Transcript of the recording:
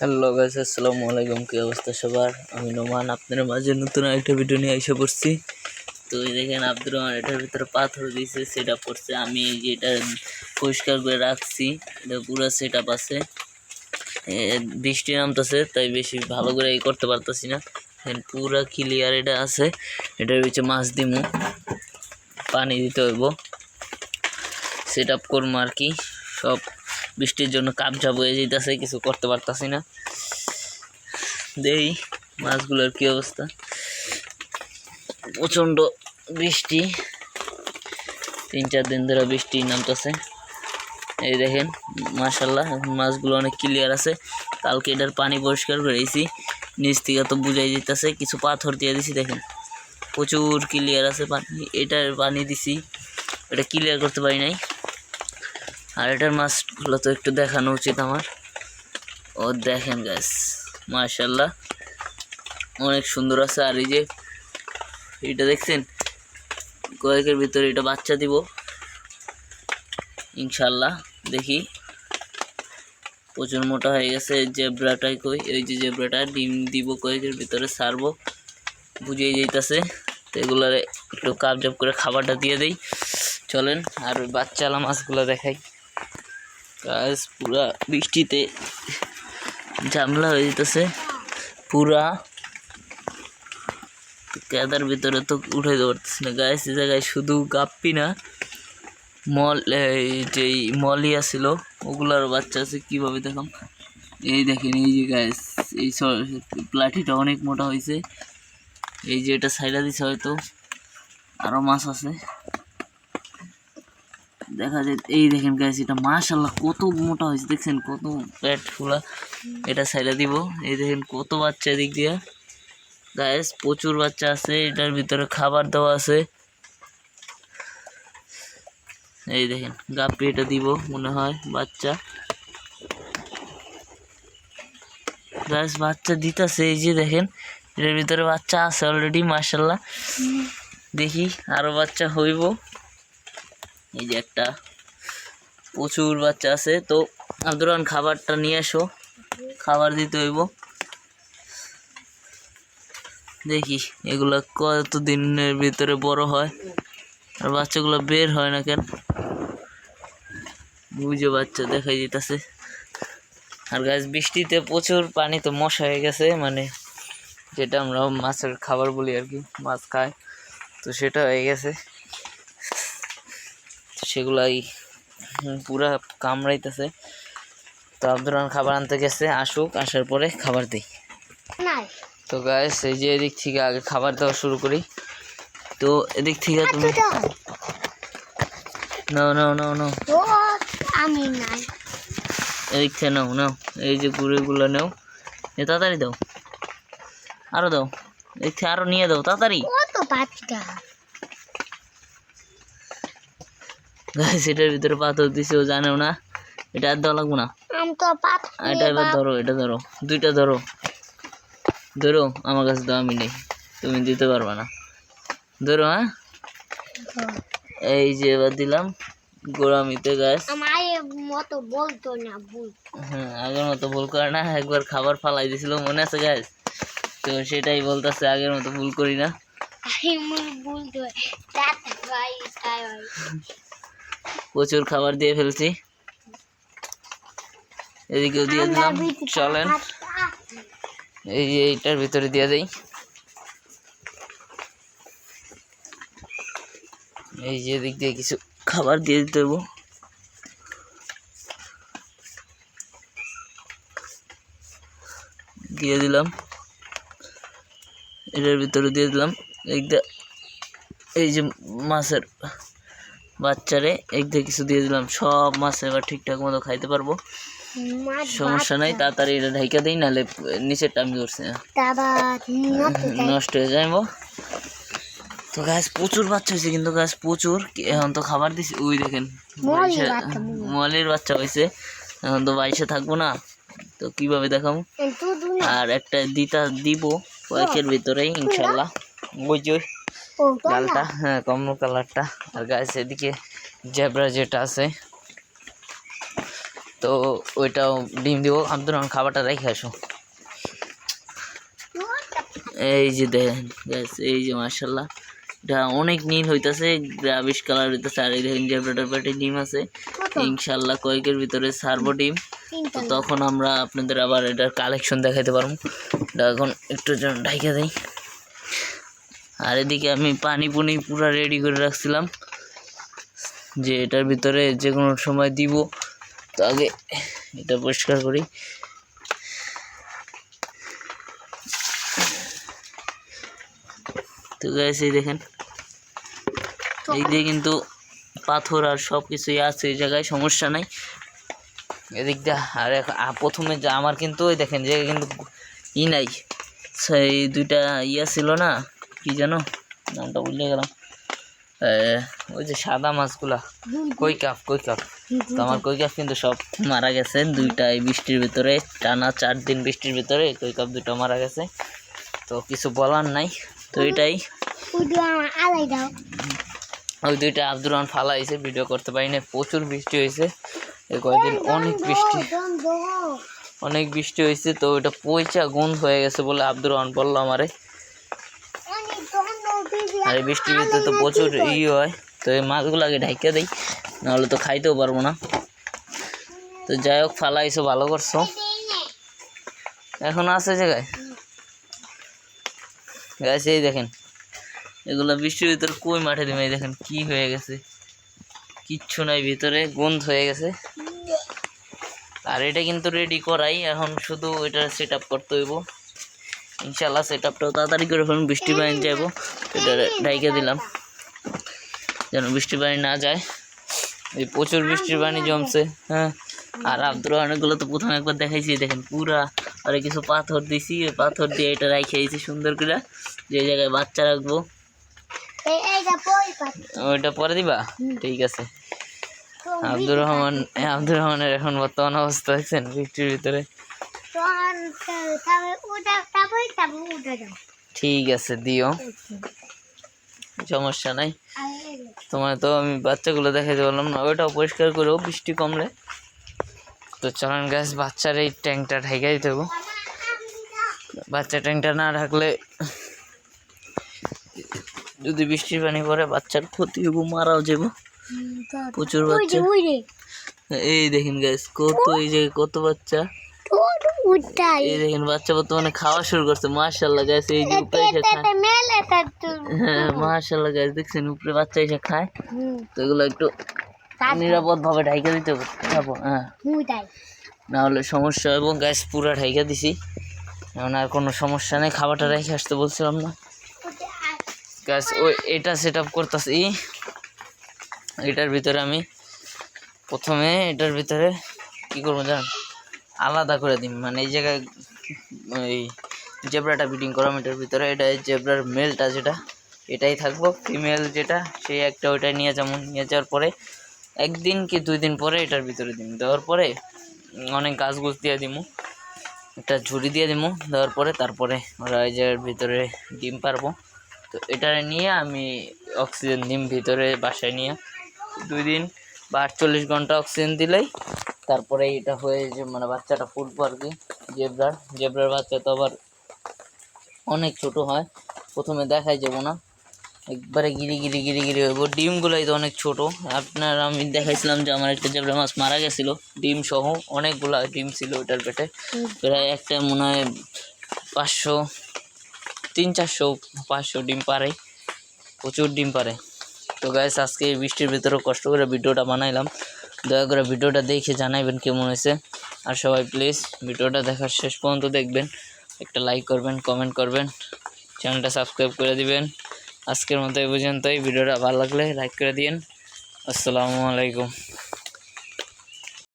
Hello guys আসসালামু আলাইকুম কি অবস্থা সবার? আমি নোমান, আপনাদের মাঝে নতুন একটা ভিডিও নিয়ে এসে পড়ছি। তো দেখেন, আব্দুর রহমান এটার ভিতরে পাথর দিয়েছে সেট আপ করছে। আমি এই যে এটা পরিষ্কার করে রাখছি, এটা পুরো সেট আপ আছে বৃষ্টি নামতেছে, তাই বেশি ভালো করে এই করতে পারতেছি না। পুরা ক্লিয়ার এটা আছে। এটার ভিতরে মাছ দিমু। পানি দিতে হইব। সেট আপ করব আর কি, সব। বৃষ্টির জন্য কাপঝাপ হয়ে যেতেছে কিছু করতে পারতাছি না। দেই মাছগুলোর কি অবস্থা। প্রচণ্ড বৃষ্টি। তিন চার দিন ধরে বৃষ্টি নামতেছে। এই দেখেন মাশাল্লাহ এখন মাছগুলো অনেক ক্লিয়ার আছে। কালকে এটার পানি পরিষ্কার করেছি নিচ থেকে তো বুঝাই যেতেছে কিছু পাথর দিয়ে দিছি, দেখেন। প্রচুর ক্লিয়ার আছে পানি। এটার পানি দিছি। এটা ক্লিয়ার করতে পারি নাই। আর এটার মাছগুলো তো একটু দেখানো উচিত আমার। ও দেখেন গাছ মার্শাল্লাহ অনেক সুন্দর আছে। আর এই যে এটা দেখছেন? কয়েকের ভিতরে এটা বাচ্চা দিব। ইনশাল্লাহ দেখি। প্রচুর মোটা হয়ে গেছে জেব্রাটাই কই এই যে জেব্রাটা, ডিম দিব কয়েকের ভিতরে ছাড়বো বুঝিয়ে যাইতাছে। তো এগুলারে একটু কাপজাপ করে খাবারটা দিয়ে দেই। চলেন, আর বাচ্চালা মাছগুলো দেখাই। গাছ, পুরা বৃষ্টিতে ঝামেলা হয়ে যেতেছে, পুরা। কেদার ভিতরে তো উঠে পারতেছি না। গাছ এই জায়গায় শুধু গাপ্পি না, মল, এই যে মলি আছিল, ওগুলার বাচ্চা আছে, কীভাবে দেখাম? এই দেখেন, এই যে গাছ, এই স- প্লাটিটা অনেক মোটা হয়েছে এই যে এটা সাইডা দিছে হয়তো আরও মাছ আছে। দেখা যায়, এই দেখেন গাছ এটা মাশাল্লাহ কত মোটা হয়েছে, দেখছেন? কত পেট ফুলা। এটা সাইডে দিব। এই দেখেন কত বাচ্চা এদিক দিয়ে। গাছ প্রচুর বাচ্চা আছে, এটার ভিতরে খাবার দেওয়া আছে। এই দেখেন, গাপ্পি এটা দিব, মনে হয়, বাচ্চা। গাছ বাচ্চা দিতেছে, এই যে দেখেন, এটার ভিতরে বাচ্চা আছে অলরেডি মাশাল্লাহ দেখি, আরও বাচ্চা হইব। এই যে একটা প্রচুর বাচ্চা আছে। তো আব্দুর রহমান খাবারটা নিয়ে এসো। খাবার দিতে হইব। দেখি, এগুলা কত দিনের ভিতরে বড় হয়? আর বাচ্চাগুলো বের হয় না কেন? বুঝে বাচ্চা দেখাই দিতেছে। আর গাছ বৃষ্টিতে প্রচুর পানি তো মশা হয়ে গেছে মানে যেটা আমরা মাছের খাবার বলি আর কি, মাছ খায়। তো সেটা হয়ে গেছে। সেগুলাই পুরা কামড়াইতেছে। তো আব্দুর রহমান খাবার আনতে গেছে আসুক আসার পরে খাবার দিই। তো গাছ এই যে এদিক থেকে আগে খাবার দেওয়া শুরু করি। তো এদিক থেকে তুমি নাও নাও নাও নাও আমি নাই। এদিক থেকে নাও নাও। এই যে গুঁড়োগুলো নাও। এ তাড়াতাড়ি দাও। আরও দাও। এদিক থেকে আরও নিয়ে দাও তাড়াতাড়ি। কত এটার ভিতরে পাথর দিছে ও জানেও না। এটা আর দেওয়া লাগবো না। আমি তো পাত এটা এবার ধরো এটা ধরো। দুইটা ধরো। ধরো আমার কাছে তো আমি নেই। তুমি দিতে পারবে না। ধরো হ্যাঁ? এই যে এবার দিলাম। গোড়ামিতে গাছ মতো বলতো না ভুল। হ্যাঁ আগের মতো ভুল করে না। একবার খাবার ফালাই দিছিল মনে আছে গাছ তো সেটাই বলতেছে আগের মতো ভুল করি না। আমি প্রচুর খাবার দিয়ে ফেলছি। এদিকেও দিয়ে দিলাম চলেন। এই যে এইটার ভিতরে দিয়ে দেই। এই যে এদিক দিয়ে কিছু খাবার দিয়ে দিতে হইব। দিয়ে দিলাম। এটার ভিতরে দিয়ে দিলাম। এই দিয়ে এই যে মাছের বাচ্চারে এক দিয়ে কিছু দিয়ে দিলাম সব মাছ এবার ঠিকঠাক মতো খাইতে পারব। সমস্যা নাই তাড়াতাড়ি এটা ঢাইকা দিই নাহলে নিচেরটা আমি করছি না। নষ্ট হয়ে যাইব তো গাছ প্রচুর বাচ্চা হয়েছে কিন্তু গাছ প্রচুর। এখন তো খাবার দিছি ওই দেখেন মলির বাচ্চা। হয়েছে। এখন তো বাইশে থাকব না তো কীভাবে দেখাবো? আর একটা দিতা দিব কয়েকের ভিতরেই ইনশাল্লাহ না লালটা হ্যাঁ কমল কালারটা। আর গাছ এদিকে জেব্রা যেটা আছে তো ওইটাও ডিম দিব। আব্দুর রহমান খাবারটা রেখে আসো। এই যে দেখেন এই যে মার্শাল্লাহ এটা অনেক নীল হইতাছে গ্রাবিশ কালার হইতাছে। আর এই দেখেন জেব্রাটার পেটে ডিম আছে। ইনশাল্লাহ কয়েকের ভিতরে সারবো ডিম। তো তখন আমরা আপনাদের আবার এটার কালেকশন দেখাতে পারব। এটা এখন একটু যেন ঢাইকা দেই। আর এদিকে আমি পানি পুনি পুরো রেডি করে রাখছিলাম যে এটার ভিতরে যে কোনো সময় দিব। তো আগে এটা পরিষ্কার করি। তো এই দেখেন। এই দিয়ে কিন্তু পাথর আর সব কিছুই আছে এই জায়গায়, সমস্যা নাই। এদিক দিয়ে আর প্রথমে আমার কিন্তু ওই দেখেন যে কিন্তু ই নাই। সেই দুইটা ইয়া ছিল না কি জানো নামটা ভুলে গেলাম। ওই যে সাদা মাছগুলা। কই কাপ কই কাপ? তো আমার কই কাপ কিন্তু সব মারা গেছে। দুইটা এই বৃষ্টির ভিতরে, টানা চার দিন বৃষ্টির ভিতরে কই কাপ দুটো মারা গেছে। তো কিছু বলার নাই। তো এটাই। ওই দুইটা আব্দুর রহমান ফালা হয়েছে ভিডিও করতে পারি না প্রচুর বৃষ্টি হয়েছে। এই কয়েকদিন অনেক বৃষ্টি। অনেক বৃষ্টি হয়েছে। তো ওইটা পয়সা গন্ধ হয়ে গেছে বলে আব্দুর রহমান বলল আমারে। আর এই বৃষ্টির ভিতরে তো প্রচুর ই হয়। তো এই মাছগুলোকে ঢাইকা দেই নাহলে তো খাইতেও পারব না। তো যাই হোক ফালাইছো ভালো করছ। এখন আছে জায়গায় গাছ এই দেখেন এগুলো বৃষ্টির ভিতরে কই মাঠে দিবে? এই দেখেন কি হয়ে গেছে? কিচ্ছু নাই ভিতরে গন্ধ হয়ে গেছে। আর এটা কিন্তু রেডি করাই এখন শুধু এটা সেট আপ করতে হইব। ইনশাল্লাহ সেট আপটাও তাড়াতাড়ি করে ফেলুন বৃষ্টি পানি যাইব। এটা ঢাইকে দিলাম। যেন বৃষ্টি পানি না যায়। এই প্রচুর বৃষ্টির পানি জমছে হ্যাঁ। আর আব্দুর রহমানগুলো তো প্রথমে একবার দেখাইছি দেখেন পুরা। আর কিছু পাথর দিছি ওই পাথর দিয়ে এটা রাখে আইছি সুন্দর করে। যে জায়গায় বাচ্চা রাখব। ওইটা পরে দিবা? ঠিক আছে। আব্দুর রহমান আব্দুর রহমানের এখন বর্তমান অবস্থা দেখছেন বৃষ্টির ভিতরে। ঠিক আছে দিও। সমস্যা নাই। তোমার তো আমি বাচ্চাগুলো দেখাইতে পারলাম না ওইটাও পরিষ্কার করেও বৃষ্টি কমলে। তো চলেন গাছ বাচ্চার এই ট্যাঙ্কটা ঢেকে দিতে হবে। বাচ্চা ট্যাঙ্কটা না ঢাকলে যদি বৃষ্টির পানি পড়ে বাচ্চার ক্ষতি হব মারাও যাব প্রচুর বাচ্চা। এই দেখেন গাছ কত এই যে কত বাচ্চা। উঠাই। এই দেখেন বাচ্চা বর্তমানে খাওয়া শুরু করছে। এই যে উপরে এসে খায়। হ্যাঁ দেখছেন উপরে বাচ্চা এসে খায়। তো এগুলো একটু নিরাপদ ভাবে ঢাইকা দিতে খাব হ্যাঁ। উঠাই না হলে সমস্যা এবং গ্যাস পুরা ঢাইকা দিছি। এখন আর কোনো সমস্যা নেই খাবারটা রেখে আসতে বলছিলাম না। গ্যাস ওই এটা সেট আপ করতেছি। এটার ভিতরে আমি প্রথমে এটার ভিতরে কি করব জান? আলাদা করে দিই মানে এই জায়গায় এই জেব্রাটা বিডিং করাম এটার ভিতরে, এটা জেব্রার মেলটা যেটা, এটাই থাকব। ফিমেল যেটা সেই একটা ওইটা নিয়ে যাব। নিয়ে যাওয়ার পরে, একদিন কি দুই দিন পরে এটার ভিতরে দিন দেওয়ার পরে অনেক গাছ গুছ দিয়ে দিমু। একটা ঝুড়ি দিয়ে দিমু। দেওয়ার পরে তারপরে ওরা এই জায়গার ভিতরে ডিম পারব। তো এটা নিয়ে আমি অক্সিজেন দিম ভিতরে বাসায় নিয়ে। দুই দিন বা আটচল্লিশ ঘণ্টা অক্সিজেন দিলেই তারপরে এটা হয়ে যে মানে বাচ্চাটা ফুটবো আর কি, জেব্রার। জেব্রার বাচ্চা তো আবার অনেক ছোট হয়, প্রথমে দেখাই যাব না। একবারে গিরি গিরি গিরি গিরি হইব। ডিমগুলোই তো অনেক ছোট। আপনার আমি দেখাইছিলাম যে আমার একটা জেব্রা মাছ মারা গেছিল। ডিম সহ অনেকগুলা ডিম ছিল ওটার পেটে। প্রায় একটা মনে হয় পাঁচশো, তিন চারশো, পাঁচশো ডিম পারে। প্রচুর ডিম পারে। তো গাইস আজকে বৃষ্টির ভিতরে কষ্ট করে ভিডিওটা বানাইলাম। দয়া করে ভিডিওটা দেখে জানাইবেন কেমন হয়েছে। আর সবাই প্লিজ ভিডিওটা দেখার শেষ পর্যন্ত দেখবেন। একটা লাইক করবেন কমেন্ট করবেন চ্যানেলটা সাবস্ক্রাইব করে দিবেন। আজকের মতো এই পর্যন্তই। ভিডিওটা ভালো লাগলে লাইক করে দিন আসসালামু আলাইকুম।